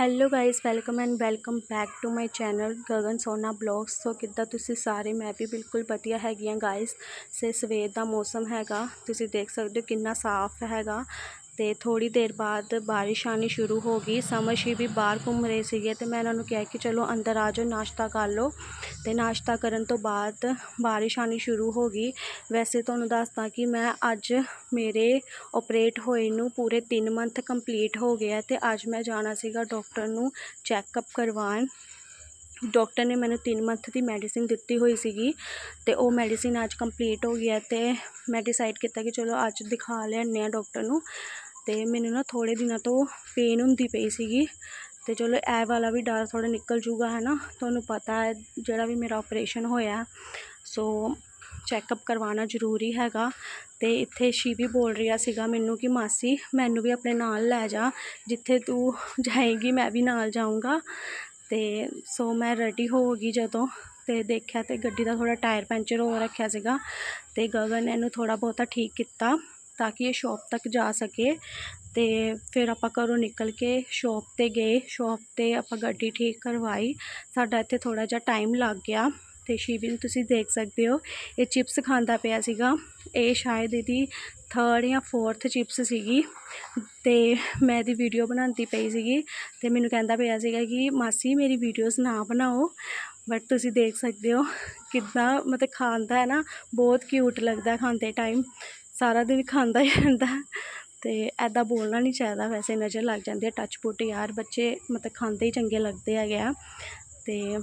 Hello guys welcome and welcome back to my channel Gagan Sona blogs so ਕਿੱਦਾਂ ਤੁਸੀਂ ਸਾਰੇ? ਮੈਂ ਵੀ ਬਿਲਕੁਲ ਵਧੀਆ ਹੈਗੀ ਹਾਂ ਗਾਇਸ ਸੇ ਸਵੇਰ ਦਾ ਮੌਸਮ ਹੈਗਾ। ਤੁਸੀਂ ਦੇਖ ਸਕਦੇ ਹੋ ਕਿੰਨਾ ਸਾਫ਼ ਹੈਗਾ। ਅਤੇ ਥੋੜ੍ਹੀ ਦੇਰ ਬਾਅਦ ਬਾਰਿਸ਼ ਆਉਣੀ ਸ਼ੁਰੂ ਹੋ ਗਈ। ਸਮਰਸ਼ੀ ਵੀ ਬਾਹਰ ਘੁੰਮ ਰਹੇ ਸੀਗੇ ਅਤੇ ਮੈਂ ਇਹਨਾਂ ਨੂੰ ਕਿਹਾ ਕਿ ਚਲੋ ਅੰਦਰ ਆ ਜਾਓ, ਨਾਸ਼ਤਾ ਕਰ ਲਓ। ਅਤੇ ਨਾਸ਼ਤਾ ਕਰਨ ਤੋਂ ਬਾਅਦ ਬਾਰਿਸ਼ ਆਉਣੀ ਸ਼ੁਰੂ ਹੋ ਗਈ। ਵੈਸੇ ਤੁਹਾਨੂੰ ਦੱਸਦਾ ਕਿ ਮੈਂ ਅੱਜ ਮੇਰੇ ਓਪਰੇਟ ਹੋਏ ਨੂੰ ਪੂਰੇ ਤਿੰਨ ਮੰਥ ਕੰਪਲੀਟ ਹੋ ਗਿਆ ਅਤੇ ਅੱਜ ਮੈਂ ਜਾਣਾ ਸੀਗਾ ਡਾਕਟਰ ਨੂੰ ਚੈੱਕਅਪ ਕਰਵਾਉਣ। ਡਾਕਟਰ ਨੇ ਮੈਨੂੰ 3 ਮੰਥ ਦੀ ਮੈਡੀਸਿਨ ਦਿੱਤੀ ਹੋਈ ਸੀਗੀ ਤੇ ਉਹ ਮੈਡੀਸਿਨ ਅੱਜ ਕੰਪਲੀਟ ਹੋ ਗਈ ਹੈ ਤੇ ਮੈਂ ਡਿਸਾਈਡ ਕੀਤਾ ਕਿ ਚਲੋ ਅੱਜ ਦਿਖਾ ਲੈਣੇ ਆ ਡਾਕਟਰ ਨੂੰ। ਅਤੇ ਮੈਨੂੰ ਨਾ ਥੋੜ੍ਹੇ ਦਿਨਾਂ ਤੋਂ ਪੇਨ ਹੁੰਦੀ ਪਈ ਸੀਗੀ ਅਤੇ ਚਲੋ ਇਹ ਵਾਲਾ ਵੀ ਡਰ ਥੋੜ੍ਹਾ ਨਿਕਲ ਜੂਗਾ ਹੈ ਨਾ ਤੁਹਾਨੂੰ ਪਤਾ ਹੈ ਜਿਹੜਾ ਵੀ ਮੇਰਾ ਆਪਰੇਸ਼ਨ ਹੋਇਆ, ਸੋ ਚੈੱਕਅਪ ਕਰਵਾਉਣਾ ਜ਼ਰੂਰੀ ਹੈਗਾ। ਅਤੇ ਇੱਥੇ ਸ਼ੀ ਵੀ ਬੋਲ ਰਿਹਾ ਸੀਗਾ ਮੈਨੂੰ ਕਿ ਮਾਸੀ ਮੈਨੂੰ ਵੀ ਆਪਣੇ ਨਾਲ ਲੈ ਜਾ, ਜਿੱਥੇ ਤੂੰ ਜਾਏਗੀ ਮੈਂ ਵੀ ਨਾਲ ਜਾਊਂਗਾ। ਅਤੇ ਸੋ ਮੈਂ ਰੈਡੀ ਹੋ ਗਈ ਜਦੋਂ ਅਤੇ ਦੇਖਿਆ ਤਾਂ ਗੱਡੀ ਦਾ ਥੋੜ੍ਹਾ ਟਾਇਰ ਪੈਂਚਰ ਹੋ ਰੱਖਿਆ ਸੀਗਾ ਅਤੇ ਗਗਨ ਨੇ ਇਹਨੂੰ ਥੋੜ੍ਹਾ ਬਹੁਤਾ ਠੀਕ ਕੀਤਾ। ਤਾਂ ਕਿ ਇਹ ਸ਼ੋਪ ਤੱਕ ਜਾ ਸਕੇ। ਅਤੇ ਫਿਰ ਆਪਾਂ ਘਰੋਂ ਨਿਕਲ ਕੇ ਸ਼ੋਪ ਤੇ ਗਏ। ਸ਼ੋਪ ਤੇ ਆਪਾਂ ਗੱਡੀ ਠੀਕ ਕਰਵਾਈ। ਸਾਡਾ ਇੱਥੇ ਥੋੜ੍ਹਾ ਜਿਹਾ ਟਾਈਮ ਲੱਗ ਗਿਆ। ਅਤੇ ਸ਼ਿਵੀ ਨੂੰ ਤੁਸੀਂ ਦੇਖ ਸਕਦੇ ਹੋ, ਇਹ ਚਿਪਸ ਖਾਂਦਾ ਪਿਆ ਸੀਗਾ। ਇਹ ਸ਼ਾਇਦ ਇਹਦੀ ਥਰਡ ਜਾਂ ਫੋਰਥ ਚਿਪਸ ਸੀਗੀ। ਤੇ ਮੈਂ ਇਹਦੀ ਵੀਡੀਓ ਬਣਾਉਂਦੀ ਪਈ ਸੀਗੀ। ਤੇ ਮੈਨੂੰ ਕਹਿੰਦਾ ਪਿਆ ਸੀਗਾ ਕਿ ਮਾਸੀ, ਮੇਰੀ ਵੀਡੀਓਜ਼ ਨਾ ਬਣਾਓ। ਬਟ ਤੁਸੀਂ ਦੇਖ ਸਕਦੇ ਹੋ ਕਿੱਦਾਂ ਮਤਲਬ ਖਾਂਦਾ ਹੈ ਨਾ, ਬਹੁਤ ਕਿਊਟ ਲੱਗਦਾ ਖਾਂਦੇ ਟਾਈਮ ਸਾਰਾ ਦਿਨ ਖਾਂਦਾ ਹੀ ਰਹਿੰਦਾ। ਅਤੇ ਇੱਦਾਂ ਬੋਲਣਾ ਨਹੀਂ ਚਾਹੀਦਾ। ਵੈਸੇ ਨਜ਼ਰ ਲੱਗ ਜਾਂਦੀ ਹੈ ਟੱਚ ਪੁੱਟ ਯਾਰ। ਬੱਚੇ ਮਤਲਬ ਖਾਂਦੇ ਹੀ ਚੰਗੇ ਲੱਗਦੇ ਹੈਗੇ ਆ। ਅਤੇ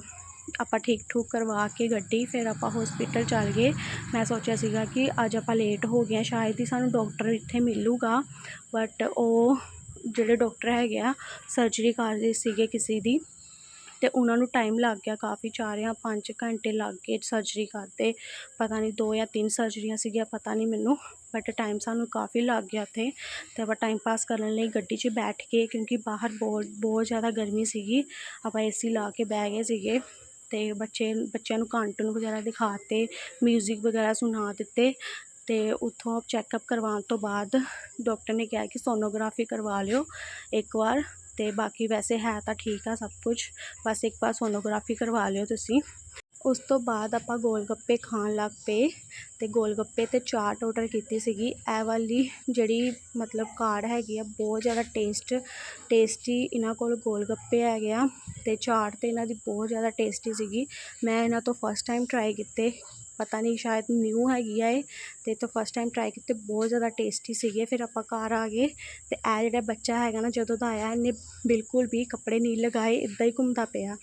ਆਪਾਂ ਠੀਕ ਠੂਕ ਕਰਵਾ ਕੇ ਗੱਡੀ, ਫਿਰ ਆਪਾਂ ਹਸਪੀਟਲ ਚੱਲ ਗਏ। ਮੈਂ ਸੋਚਿਆ ਸੀਗਾ ਕਿ ਅੱਜ ਆਪਾਂ ਲੇਟ ਹੋ ਗਏ ਸ਼ਾਇਦ ਹੀ ਸਾਨੂੰ ਡਾਕਟਰ ਇੱਥੇ ਮਿਲੂਗਾ। ਬਟ ਉਹ ਜਿਹੜੇ ਡਾਕਟਰ ਹੈਗੇ ਆ ਸਰਜਰੀ ਕਰ ਰਹੇ ਸੀਗੇ ਕਿਸੇ ਦੀ। ਅਤੇ ਉਹਨਾਂ ਨੂੰ ਟਾਈਮ ਲੱਗ ਗਿਆ ਕਾਫੀ, ਚਾਰ ਜਾਂ ਪੰਜ ਘੰਟੇ ਲੱਗ ਗਏ ਸਰਜਰੀ ਕਰਦੇ ਪਤਾ ਨਹੀਂ, ਦੋ ਜਾਂ ਤਿੰਨ ਸਰਜਰੀਆਂ ਸੀਗੀਆਂ, ਪਤਾ ਨਹੀਂ ਮੈਨੂੰ ਬਟ ਟਾਈਮ ਸਾਨੂੰ ਕਾਫੀ ਲੱਗ ਗਿਆ ਉੱਥੇ ਅਤੇ ਆਪਾਂ ਟਾਈਮ ਪਾਸ ਕਰਨ ਲਈ ਗੱਡੀ 'ਚ ਬੈਠ ਕੇ, ਕਿਉਂਕਿ ਬਾਹਰ ਬਹੁਤ ਬਹੁਤ ਜ਼ਿਆਦਾ ਗਰਮੀ ਸੀਗੀ, ਆਪਾਂ ਏ ਸੀ ਲਾ ਕੇ ਬਹਿ ਗਏ ਸੀਗੇ। ਅਤੇ ਬੱਚੇ, ਬੱਚਿਆਂ ਨੂੰ ਕਾਰਟੂਨ ਵਗੈਰਾ ਦਿਖਾ ਦਿਖਾਤੇ ਮਿਊਜ਼ਿਕ ਵਗੈਰਾ ਸੁਣਾ ਦਿੱਤੇ। ਅਤੇ ਉੱਥੋਂ ਚੈੱਕਅਪ ਕਰਵਾਉਣ ਤੋਂ ਬਾਅਦ ਡਾਕਟਰ ਨੇ ਕਿਹਾ ਕਿ ਸੋਨੋਗ੍ਰਾਫੀ ਕਰਵਾ ਲਿਓ ਇੱਕ ਵਾਰ। ਅਤੇ ਬਾਕੀ ਵੈਸੇ ਹੈ ਤਾਂ ਠੀਕ ਆ ਸਭ ਕੁਛ। ਬਸ ਇੱਕ ਵਾਰ ਸੋਨੋਗ੍ਰਾਫੀ ਕਰਵਾ ਲਿਓ ਤੁਸੀਂ। ਉਸ ਤੋਂ ਬਾਅਦ ਆਪਾਂ ਗੋਲ ਗੱਪੇ ਖਾਣ ਲੱਗ ਪਏ ਅਤੇ ਗੋਲ ਗੱਪੇ ਤੇ ਚਾਟ ਔਡਰ ਕੀਤੀ ਸੀਗੀ। ਇਹ ਵਾਲੀ ਜਿਹੜੀ ਮਤਲਬ ਕਾਰ ਹੈਗੀ ਆ, ਬਹੁਤ ਜ਼ਿਆਦਾ ਟੇਸਟ ਟੇਸਟੀ ਇਹਨਾਂ ਕੋਲ ਗੋਲ ਗੱਪੇ ਹੈਗੇ ਆ ਅਤੇ ਚਾਟ ਤਾਂ ਇਹਨਾਂ ਦੀ ਬਹੁਤ ਜ਼ਿਆਦਾ ਟੇਸਟੀ ਸੀਗੀ। ਮੈਂ ਇਹਨਾਂ ਤੋਂ ਫਸਟ ਟਾਈਮ ਟਰਾਈ ਕੀਤੇ। ਪਤਾ ਨਹੀਂ ਸ਼ਾਇਦ ਨਿਊ ਹੈਗੀ ਆ ਇਹ ਤੇ ਤੋਂ ਫਸਟ ਟਾਈਮ ਟਰਾਈ ਕੀਤੇ, ਬਹੁਤ ਜ਼ਿਆਦਾ ਟੇਸਟੀ ਸੀਗੇ। ਫਿਰ ਆਪਾਂ ਘਰ ਆ ਗਏ ਤੇ ਇਹ ਜਿਹੜਾ ਬੱਚਾ ਹੈਗਾ ਨਾ, ਜਦੋਂ ਦਾ ਆਇਆ, ਇਹਨੇ ਬਿਲਕੁਲ ਵੀ ਕੱਪੜੇ ਨਹੀਂ ਲਗਾਏ ਇਦਾਂ ਹੀ ਘੁੰਮਦਾ ਪਿਆ।